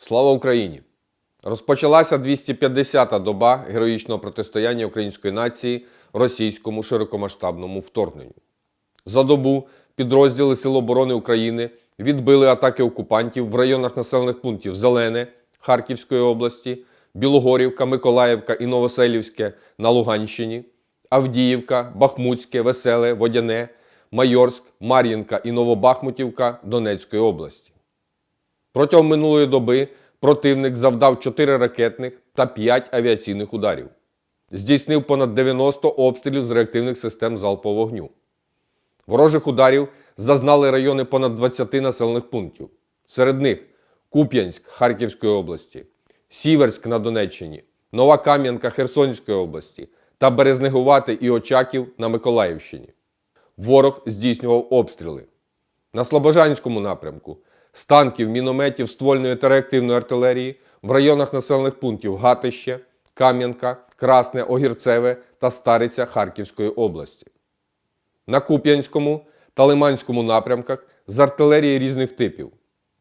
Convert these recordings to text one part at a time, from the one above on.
Слава Україні! Розпочалася 250-та доба героїчного протистояння української нації російському широкомасштабному вторгненню. За добу підрозділи Сил оборони України відбили атаки окупантів в районах населених пунктів Зелене Харківської області, Білогорівка, Миколаївка і Новоселівське на Луганщині, Авдіївка, Бахмутське, Веселе, Водяне, Майорськ, Мар'їнка і Новобахмутівка Донецької області. Протягом минулої доби противник завдав 4 ракетних та 5 авіаційних ударів. Здійснив понад 90 обстрілів з реактивних систем залпового вогню. Ворожих ударів зазнали райони понад 20 населених пунктів. Серед них Куп'янськ Харківської області, Сіверськ на Донеччині, Нова Кам'янка Херсонської області та Березнегувати і Очаків на Миколаївщині. Ворог здійснював обстріли. На Слобожанському напрямку з танків, мінометів, ствольної та реактивної артилерії в районах населених пунктів Гатище, Кам'янка, Красне, Огірцеве та Стариця Харківської області. На Куп'янському та Лиманському напрямках з артилерії різних типів.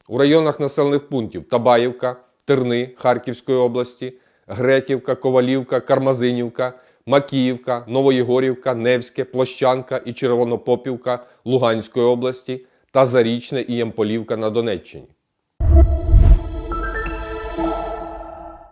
У районах населених пунктів Табаївка, Терни Харківської області, Гретівка, Ковалівка, Кармазинівка, Макіївка, Новоєгорівка, Невське, Площанка і Червонопопівка Луганської області та Зарічне і Ямполівка на Донеччині.